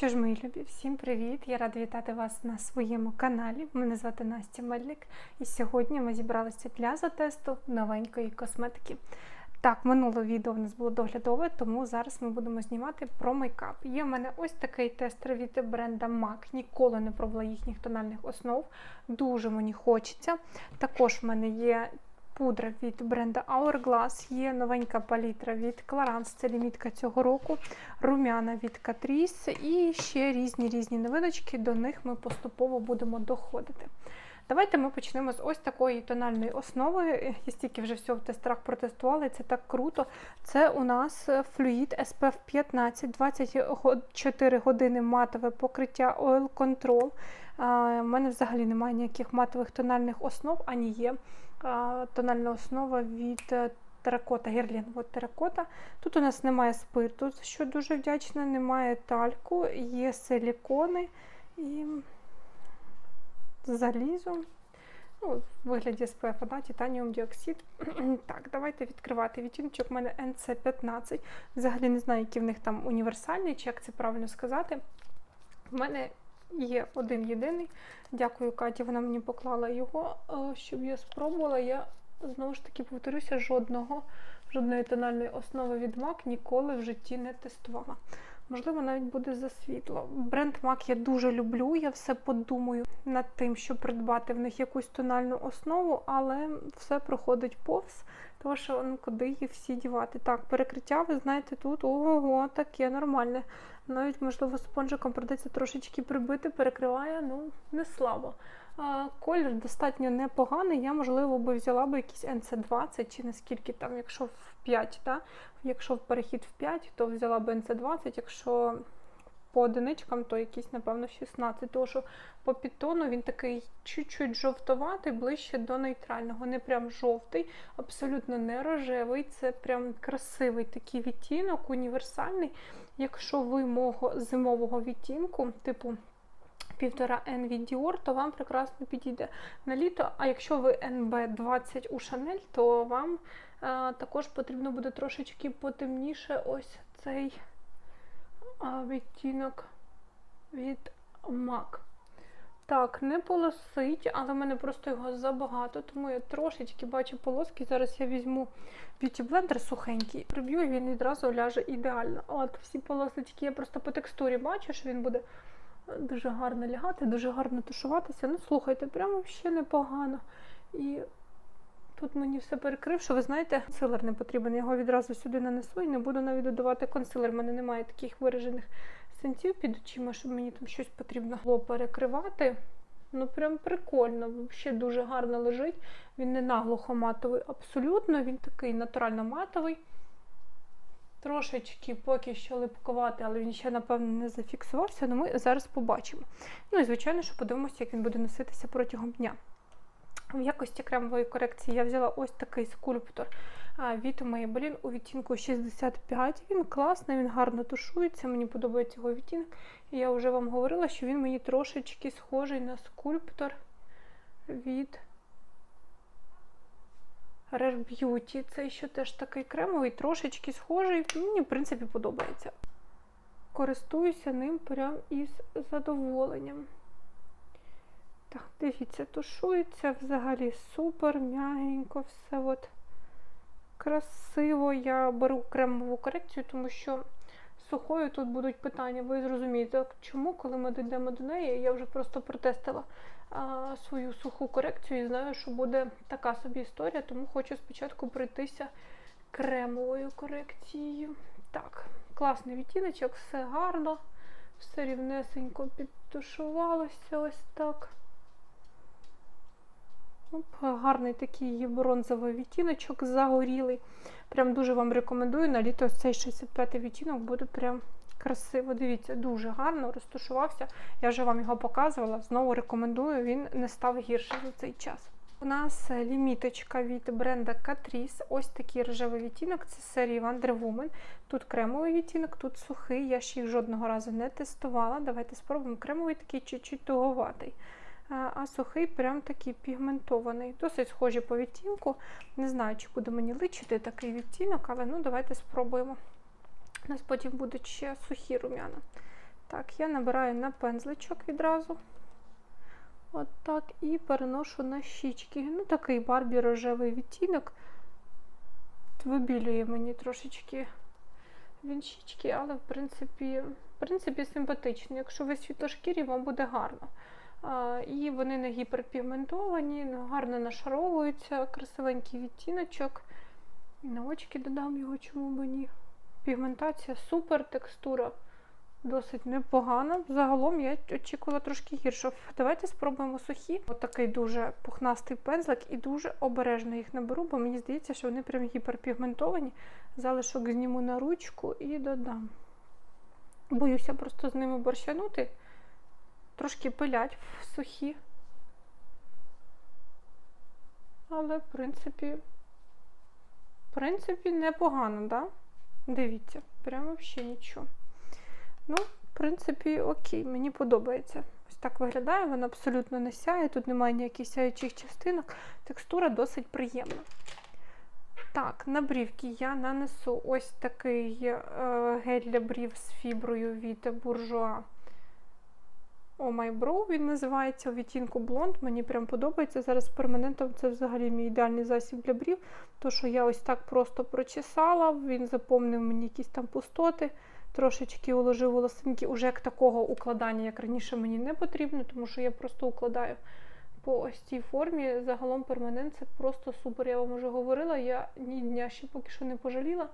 Що ж, мої любі, всім привіт! Я рада вітати вас на своєму каналі. Мене звати Настя Мельник, і сьогодні ми зібралися для затесту новенької косметики. Так, минуле відео в нас було доглядове, тому зараз ми будемо знімати про мейкап. Є в мене ось такий тестер від бренда MAC. Ніколи не пробувала їхніх тональних основ. Дуже мені хочеться. Також в мене є пудра від бренда Hourglass, є новенька палітра від Clarins, це лімітка цього року, румяна від Catrice і ще різні різні новиночки. До них ми поступово будемо доходити. Давайте ми почнемо з ось такої тональної основи. Я стільки вже всього в тестерах протестувала, і це так круто. Це у нас флюїд SPF 15, 24 години матове покриття Oil Control. У мене взагалі немає ніяких матових тональних основ, ані є тональна основа від теракота, герлін от теракота. Тут у нас немає спирту, що дуже вдячна, немає тальку, є силікони і залізо. Ну, В вигляді СПФ, да, титаніум діоксид. так, давайте відкривати відтіночок. У мене NC15. Взагалі не знаю, який в них там універсальний, чи як це правильно сказати. У мене є один єдиний. Дякую, Каті, вона мені поклала його, щоб я спробувала. Я знову ж таки повторюся, жодного, жодної тональної основи від MAC ніколи в житті не тестувала. Можливо, навіть буде за світло. Бренд MAC я дуже люблю, я все подумаю над тим, щоб придбати в них якусь тональну основу, але все проходить повз, тому що ну, куди її всі дівати. Так, перекриття, ви знаєте, тут ого, таке нормальне. Навіть, можливо, спонжиком придеться трошечки прибити, перекриває, ну, не слабо. А, Колір достатньо непоганий. Я, можливо, би взяла би якийсь NC20 чи наскільки там, якщо в 5, да? якщо в перехід в 5, то взяла б NC20, якщо по одиничкам, то якийсь, напевно, 16. Тому що по підтону він такий чуть-чуть жовтоватий, ближче до нейтрального. Не прям жовтий, абсолютно не рожевий. Це прям красивий такий відтінок, універсальний. Якщо ви мого зимового відтінку, типу півтора N від Dior, то вам прекрасно підійде на літо. А якщо ви NB20 у Chanel, то вам а, також потрібно буде трошечки потемніше ось цей відтінок від MAC. Так, не полосить, але в мене просто його забагато, тому я трошечки бачу полоски. Зараз я візьму б'юті-блендер сухенький, приб'ю і він відразу ляже ідеально. От всі полосочки я просто по текстурі бачу, що він буде дуже гарно лягати, дуже гарно тушуватися. Ну, слухайте, прямо ще непогано. І тут мені все перекрив, що ви знаєте, консилер не потрібен. Я його відразу сюди нанесу і не буду навіть додавати консилер. У мене немає таких виражених синців під очима, щоб мені там щось потрібно було перекривати. Ну, прям прикольно, взагалі дуже гарно лежить. Він не наглухо матовий, абсолютно, він такий натурально матовий. Трошечки поки що липкувати, але він ще, напевно, не зафіксувався, але ми зараз побачимо. Ну і, звичайно, що подивимося, як він буде носитися протягом дня. В якості кремової корекції я взяла ось такий скульптор від Maybelline у відтінку 65. Він класний, він гарно тушується, мені подобається його відтінок. І я вже вам говорила, що він мені трошечки схожий на скульптор від Rare Beauty. Це ще теж такий кремовий, трошечки схожий. Мені, в принципі, подобається. Користуюся ним прям із задоволенням. Так, дивіться, тушується взагалі супер, м'ягенько, все от красиво. Я беру кремову корекцію, тому що сухою тут будуть питання. Ви зрозумієте, чому, коли ми дійдемо до неї, я вже просто протестила а, свою суху корекцію і знаю, що буде така собі історія, тому хочу спочатку пройтися кремовою корекцією. Так, класний відтіночок, все гарно, все рівнесенько підтушувалося ось так. Оп, гарний такий бронзовий відтіночок, загорілий. Прям дуже вам рекомендую. На літо цей 65-й відтінок буде прям красиво. Дивіться, дуже гарно розташувався. Я вже вам його показувала. Знову рекомендую, він не став гірше за цей час. У нас ліміточка від бренда Catrice. Ось такий рожевий відтінок. Це серії Woman. Тут кремовий відтінок, тут сухий. Я ще їх жодного разу не тестувала. Давайте спробуємо. Кремовий такий чуть-чуть туговатий а сухий прям такий пігментований. Досить схожі по відтінку. Не знаю, чи буде мені личити такий відтінок, але ну давайте спробуємо. У нас потім будуть ще сухі рум'яна. Так, я набираю на пензличок відразу. От так, і переношу на щічки. Ну, такий барбі рожевий відтінок. Вибілює мені трошечки він щічки, але в принципі, в принципі симпатично. Якщо ви світлошкірі, вам буде гарно. І вони не гіперпігментовані, ну, гарно нашаровуються, красивенький відтіночок. І на очки додам його, чому б ні. Пігментація супер, текстура досить непогана. Загалом я очікувала трошки гірше. Давайте спробуємо сухі. Отакий дуже пухнастий пензлик і дуже обережно їх наберу, бо мені здається, що вони прям гіперпігментовані. Залишок зніму на ручку і додам. Боюся просто з ними борщанути. Трошки пилять в сухі. Але, в принципі, в принципі, непогано, да? Дивіться, прямо взагалі нічого. Ну, в принципі, окей, мені подобається. Ось так виглядає, вона абсолютно не сяє, тут немає ніяких сяючих частинок. Текстура досить приємна. Так, на брівки я нанесу ось такий е, гель для брів з фіброю від Bourjois. Oh My Brow він називається у відтінку блонд. Мені прям подобається. Зараз перманентом це взагалі мій ідеальний засіб для брів. То, що я ось так просто прочесала, він заповнив мені якісь там пустоти, трошечки уложив волосинки. Уже як такого укладання, як раніше, мені не потрібно, тому що я просто укладаю по ось цій формі. Загалом перманент це просто супер. Я вам вже говорила. Я ні дня ще поки що не пожаліла.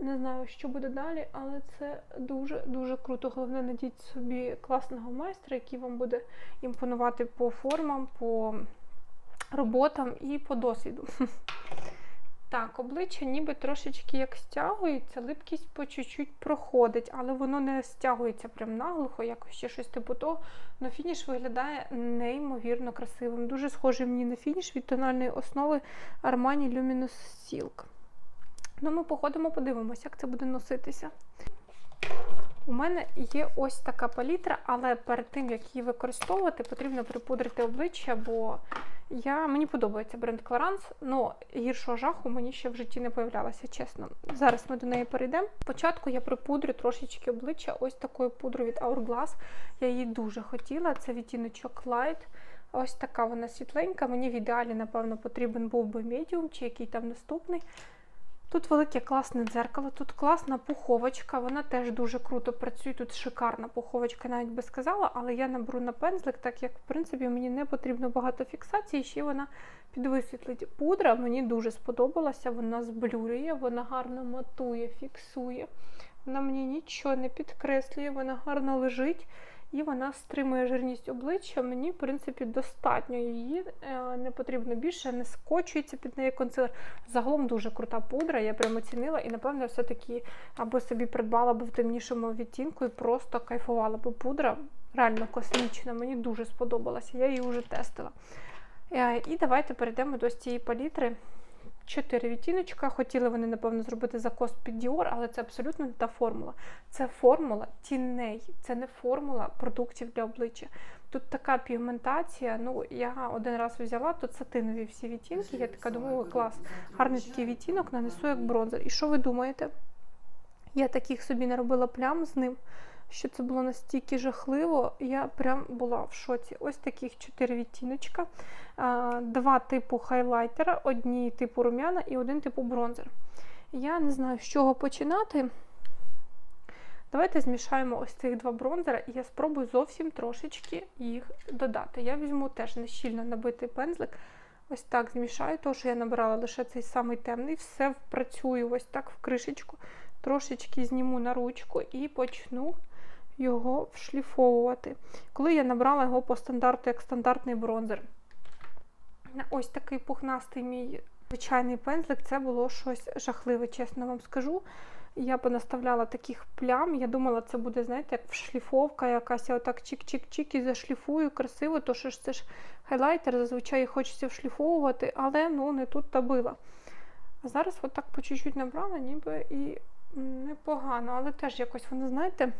Не знаю, що буде далі, але це дуже-дуже круто. Головне, знайдіть собі класного майстра, який вам буде імпонувати по формам, по роботам і по досвіду. Так, обличчя ніби трошечки як стягується, липкість по чуть-чуть проходить, але воно не стягується прям наглухо, якось ще щось типу того. Но фініш виглядає неймовірно красивим. Дуже схожий мені на фініш від тональної основи Armani Luminous Silk. Ну, ми походимо, подивимося, як це буде носитися. У мене є ось така палітра, але перед тим, як її використовувати, потрібно припудрити обличчя, бо я, мені подобається бренд Clarins, але гіршого жаху мені ще в житті не появлялося, чесно. Зараз ми до неї перейдемо. Спочатку я припудрю трошечки обличчя ось такою пудрою від Hourglass. Я її дуже хотіла. Це відтіночок Light. Ось така вона світленька. Мені в ідеалі, напевно, потрібен був би медіум чи який там наступний. Тут велике класне дзеркало, тут класна пуховочка, вона теж дуже круто працює. Тут шикарна пуховочка, навіть би сказала, але я наберу на пензлик, так як, в принципі, мені не потрібно багато фіксації, ще вона підвисвітлить. Пудра мені дуже сподобалася, вона зблюрює, вона гарно матує, фіксує. Вона мені нічого не підкреслює, вона гарно лежить. І вона стримує жирність обличчя. Мені, в принципі, достатньо її, е, не потрібно більше, не скочується під неї консилер. Загалом дуже крута пудра, я прямо оцінила і, напевно, все-таки або собі придбала б в темнішому відтінку і просто кайфувала б пудра. Реально космічна, мені дуже сподобалася, я її вже тестила. Е, І давайте перейдемо до цієї палітри. Чотири відтіночка. Хотіли вони, напевно, зробити закос під Dior, але це абсолютно не та формула. Це формула тіней, це не формула продуктів для обличчя. Тут така пігментація. Ну, я один раз взяла, тут сатинові всі відтінки. Я така думаю, клас, гарний такий відтінок, нанесу як бронзер. І що ви думаєте? Я таких собі не робила плям з ним. Що це було настільки жахливо, я прям була в шоці. Ось таких чотири відтіночка, два типу хайлайтера, одні типу рум'яна і один типу бронзер. Я не знаю, з чого починати. Давайте змішаємо ось цих два бронзера, і я спробую зовсім трошечки їх додати. Я візьму теж нещільно набитий пензлик. Ось так змішаю, тому що я набирала лише цей самий темний, все впрацюю ось так в кришечку, трошечки зніму на ручку і почну його вшліфовувати. Коли я набрала його по стандарту, як стандартний бронзер. Ось такий пухнастий мій звичайний пензлик, це було щось жахливе, чесно вам скажу. Я понаставляла таких плям. Я думала, це буде, знаєте, як шліфовка якась, я отак чик-чик-чик і зашліфую красиво, то що ж це ж хайлайтер, зазвичай хочеться вшліфовувати, але ну не тут та била. А зараз отак по чуть-чуть набрала, ніби і непогано, але теж якось воно, знаєте,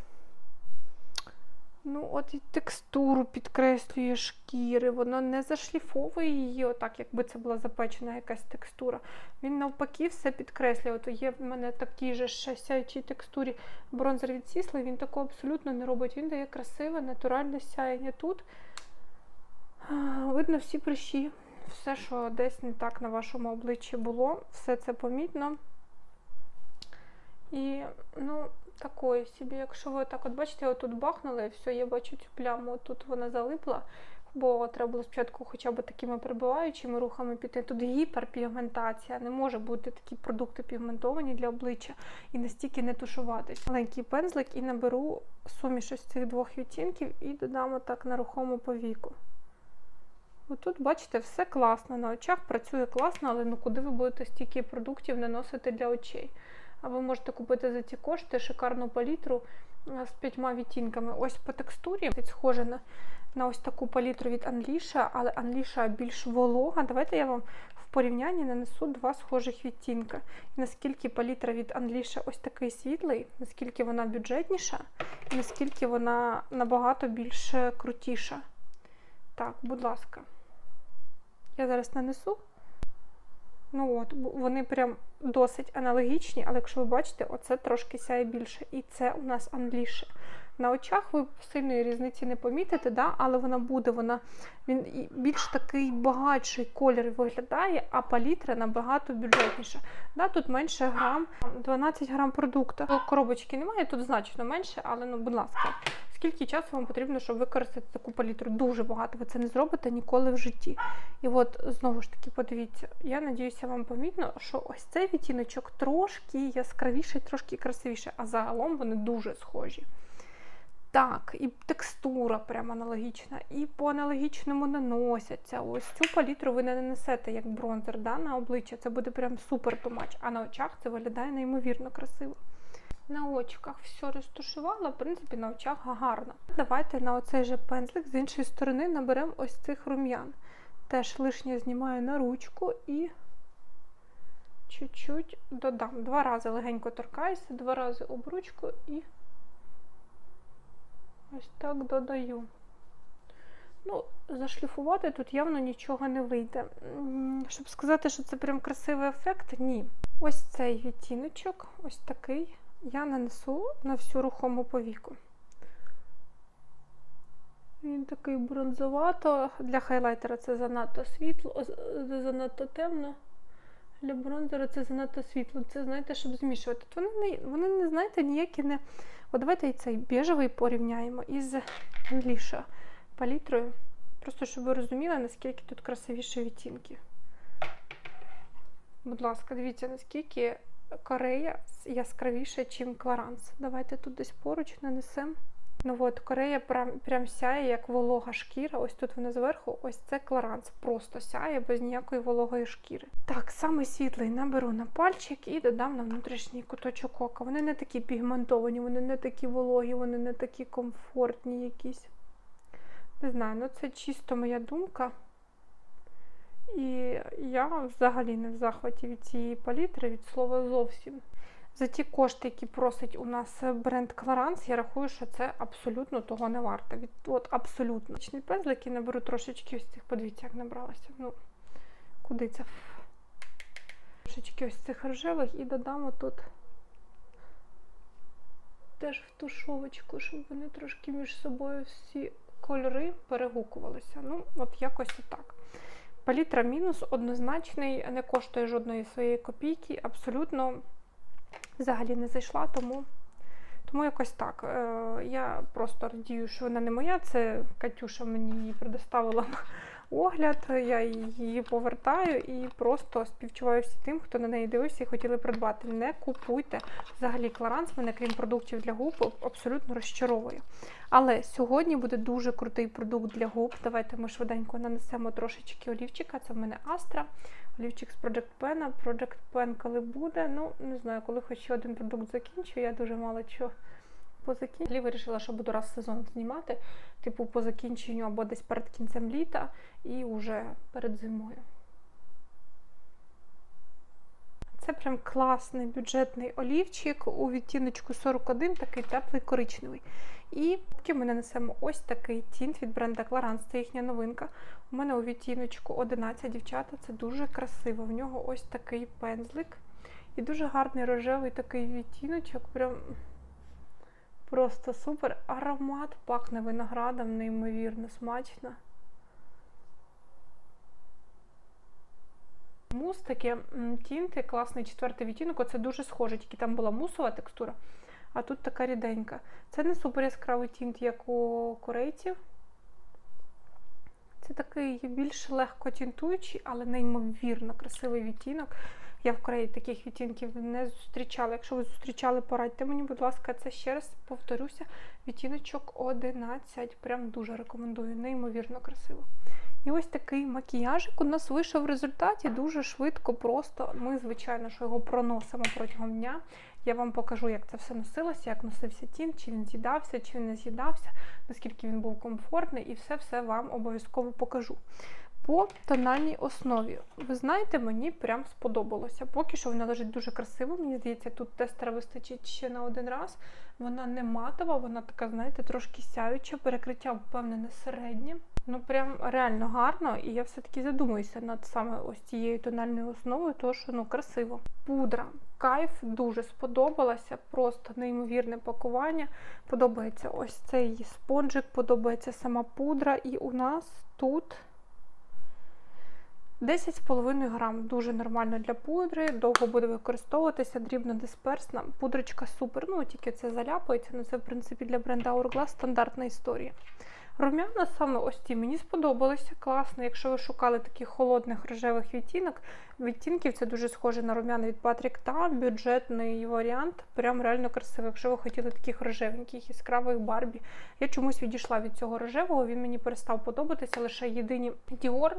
Ну, от і текстуру підкреслює шкіри, воно не зашліфовує її, отак, якби це була запечена якась текстура. Він навпаки все підкреслює. От є в мене такій же сяючій текстурі бронзер від Сісли, він такого абсолютно не робить. Він дає красиве, натуральне сяєння тут. Видно всі прищі. Все, що десь не так на вашому обличчі було, все це помітно. І, ну, такої собі, якщо ви так от бачите, отут бахнули, і все, я бачу цю пляму, тут вона залипла, бо треба було спочатку хоча б такими прибиваючими рухами піти. Тут гіперпігментація, не може бути такі продукти пігментовані для обличчя і настільки не тушуватись. Маленький пензлик і наберу суміш ось цих двох відтінків і додам так на рухому повіку. Отут, бачите, все класно. На очах працює класно, але ну куди ви будете стільки продуктів наносити для очей? А ви можете купити за ці кошти шикарну палітру з п'ятьма відтінками. Ось по текстурі схоже на, на ось таку палітру від Unleasha, але Unleasha більш волога. Давайте я вам в порівнянні нанесу два схожих відтінка. І наскільки палітра від Unleasha ось такий світлий, наскільки вона бюджетніша, і наскільки вона набагато більш крутіша. Так, будь ласка. Я зараз нанесу. Ну от, вони прям досить аналогічні, але якщо ви бачите, оце трошки сяє більше. І це у нас англіше. На очах ви сильної різниці не помітите, да? але вона буде, вона він більш такий багатший колір виглядає, а палітра набагато бюджетніша. Да? Тут менше грам, 12 грам продукту. Коробочки немає, тут значно менше, але ну, будь ласка, скільки часу вам потрібно, щоб використати таку палітру? Дуже багато. Ви це не зробите ніколи в житті. І от знову ж таки, подивіться, я надіюся, вам помітно, що ось цей відтіночок трошки яскравіший, трошки красивіший, а загалом вони дуже схожі. Так, і текстура прям аналогічна, і по аналогічному наносяться. Ось цю палітру ви не нанесете як бронзер да, на обличчя. Це буде прям супер тумач. А на очах це виглядає неймовірно красиво. На очках все розташувала, в принципі, на очах гарно. Давайте на оцей же пензлик з іншої сторони наберемо ось цих рум'ян. Теж лишнє знімаю на ручку і чуть-чуть додам. Два рази легенько торкаюся, два рази об ручку і ось так додаю. Ну, зашліфувати тут явно нічого не вийде. Щоб сказати, що це прям красивий ефект, ні. Ось цей відтіночок, ось такий, я нанесу на всю рухому повіку. Він такий бронзовато. Для хайлайтера це занадто світло, о, занадто темно. Для бронзера це занадто світло. Це, знаєте, щоб змішувати. От Вони не, вони не знаєте, ніякі не. От давайте і цей біжевий порівняємо із Unleasha палітрою. Просто щоб ви розуміли, наскільки тут красивіші відтінки. Будь ласка, дивіться, наскільки Корея яскравіша, ніж Кларанс. Давайте тут десь поруч нанесемо. Ну от, Корея прям, прям сяє, як волога шкіра. Ось тут вона зверху, ось це Кларанс. Просто сяє без ніякої вологої шкіри. Так, саме світлий наберу на пальчик і додам на внутрішній куточок ока. Вони не такі пігментовані, вони не такі вологі, вони не такі комфортні якісь. Не знаю, ну це чисто моя думка. І я взагалі не в захваті від цієї палітри, від слова зовсім. За ті кошти, які просить у нас бренд Clarins, я рахую, що це абсолютно того не варто. Від, от абсолютно. Річний пензлик наберу трошечки ось цих, подивіться, як набралася. Ну, куди це? Трошечки ось цих рожевих і додамо тут теж в тушовочку, щоб вони трошки між собою всі кольори перегукувалися. Ну, от якось отак. Палітра мінус однозначний, не коштує жодної своєї копійки, абсолютно взагалі не зайшла, тому, тому якось так. Е, я просто радію, що вона не моя. Це Катюша мені її предоставила огляд. Я її повертаю і просто співчуваю всі тим, хто на неї дивився і хотіли придбати. Не купуйте. Взагалі, Кларанс мене, крім продуктів для губ, абсолютно розчаровує. Але сьогодні буде дуже крутий продукт для губ. Давайте ми швиденько нанесемо трошечки олівчика. Це в мене Astra. Олівчик з Project Pen. Project Pen коли буде. Ну, не знаю, коли хоч один продукт закінчу, я дуже мало чого позакінчу. Вирішила, що буду раз в сезон знімати, типу по закінченню або десь перед кінцем літа і вже перед зимою. Це прям класний бюджетний олівчик у відтіночку 41, такий теплий коричневий. І поки ми нанесемо ось такий тінт від бренда Clarins, це їхня новинка. У мене у відтіночку 11 дівчата, це дуже красиво. В нього ось такий пензлик. І дуже гарний рожевий такий відтіночок. Прям просто супер. Аромат пахне виноградом, неймовірно смачно. Мус таке тінти, класний четвертий відтінок. Оце дуже схоже, тільки там була мусова текстура, а тут така ріденька. Це не супер яскравий тінт, як у корейців. Це такий більш легко тінтуючий, але неймовірно красивий відтінок. Я в Кореї таких відтінків не зустрічала. Якщо ви зустрічали, порадьте мені, будь ласка, це ще раз повторюся. Відтіночок 11. Прям дуже рекомендую, неймовірно красиво. І ось такий макіяжик у нас вийшов в результаті дуже швидко, просто. Ми, звичайно, що його проносимо протягом дня. Я вам покажу, як це все носилося, як носився тін, чи він з'їдався, чи він не з'їдався, наскільки він був комфортний, і все-все вам обов'язково покажу. По тональній основі, ви знаєте, мені прям сподобалося. Поки що вона лежить дуже красиво. Мені здається, тут тестера вистачить ще на один раз. Вона не матова, вона така, знаєте, трошки сяюча, перекриття впевнене середнє. Ну, прям реально гарно, і я все-таки задумуюся над саме ось цією тональною основою, тому що ну красиво. Пудра. Кайф дуже сподобалася, просто неймовірне пакування. Подобається ось цей спонжик, подобається сама пудра, і у нас тут 10,5 грам. Дуже нормально для пудри, довго буде використовуватися, дрібно дисперсна. Пудрочка супер. Ну, тільки це заляпається, але це, в принципі, для бренда Hourglass стандартна історія. Рум'яна саме ось ті мені сподобалися класно. Якщо ви шукали таких холодних рожевих відтінок, відтінків, це дуже схоже на рум'яна від Patrick Ta, бюджетний варіант, прям реально красивий. Якщо ви хотіли таких рожевеньких яскравих Барбі. Я чомусь відійшла від цього рожевого, він мені перестав подобатися. Лише єдині Dior,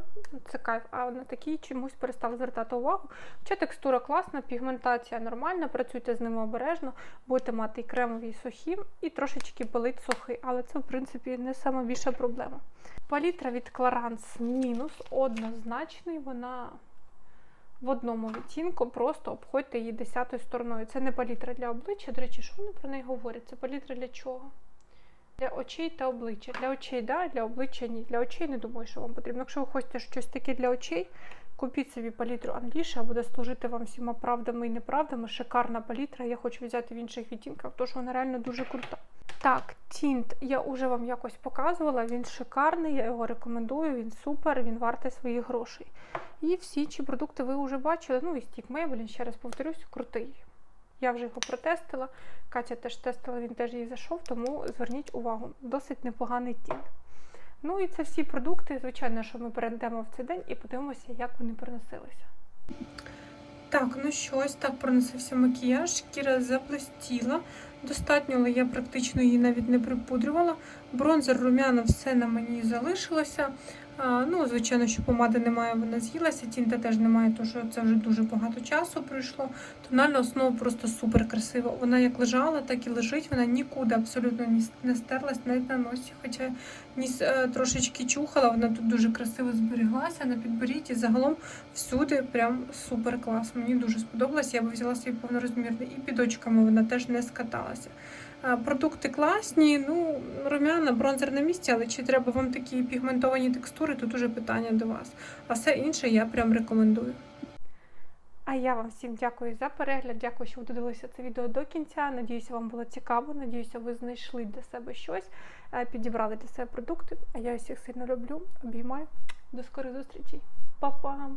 це кайф, а на такий чомусь перестала звертати увагу. Хоча текстура класна, пігментація нормальна, працюйте з ними обережно, будете мати і кремові, і сухі, і трошечки пилить сухий, але це, в принципі, не сама більша проблема. Палітра від Clarins мінус однозначний, вона в одному відтінку, просто обходьте її десятою стороною. Це не палітра для обличчя. До речі, що вони про неї говорять? Це палітра для чого? Для очей та обличчя. Для очей, да, для обличчя ні. Для очей не думаю, що вам потрібно. Якщо ви хочете щось таке для очей, купіть собі палітру Unleash, буде служити вам всіма правдами і неправдами. Шикарна палітра. Я хочу взяти в інших відтінках, тому що вона реально дуже крута. Так, тінт я вже вам якось показувала. Він шикарний, я його рекомендую, він супер, він вартий своїх грошей. І всі інші продукти ви вже бачили. Ну і стік Maybelline, ще раз повторюсь, крутий. Я вже його протестила. Катя теж тестила, він теж їй зайшов, тому зверніть увагу, досить непоганий тінт. Ну і це всі продукти. Звичайно, що ми перейдемо в цей день і подивимося, як вони приносилися. Так, ну що, ось так проносився макіяж, шкіра заблистіла. Достатньо, але я практично її навіть не припудрювала. Бронзер, рум'яна, все на мені залишилося. Ну, звичайно, що помади немає, вона з'їлася. Тінта теж немає, тому що це вже дуже багато часу пройшло. Тональна основа просто супер красива. Вона як лежала, так і лежить. Вона нікуди абсолютно не стерлась, навіть на носі. Хоча ніс е, трошечки чухала, вона тут дуже красиво зберіглася на підборітті. Загалом всюди прям супер клас. Мені дуже сподобалось. Я би взяла свій повнорозмірний і під очками вона теж не скаталася. Продукти класні, ну, рум'яна, бронзер на місці, але чи треба вам такі пігментовані текстури, тут уже питання до вас. А все інше я прям рекомендую. А я вам всім дякую за перегляд. Дякую, що ви додивилися це відео до кінця. Надіюся, вам було цікаво. Надіюся, ви знайшли для себе щось, е, підібрали для себе продукти. А я всіх сильно люблю. Обіймаю. До скорих зустрічей. Па-па!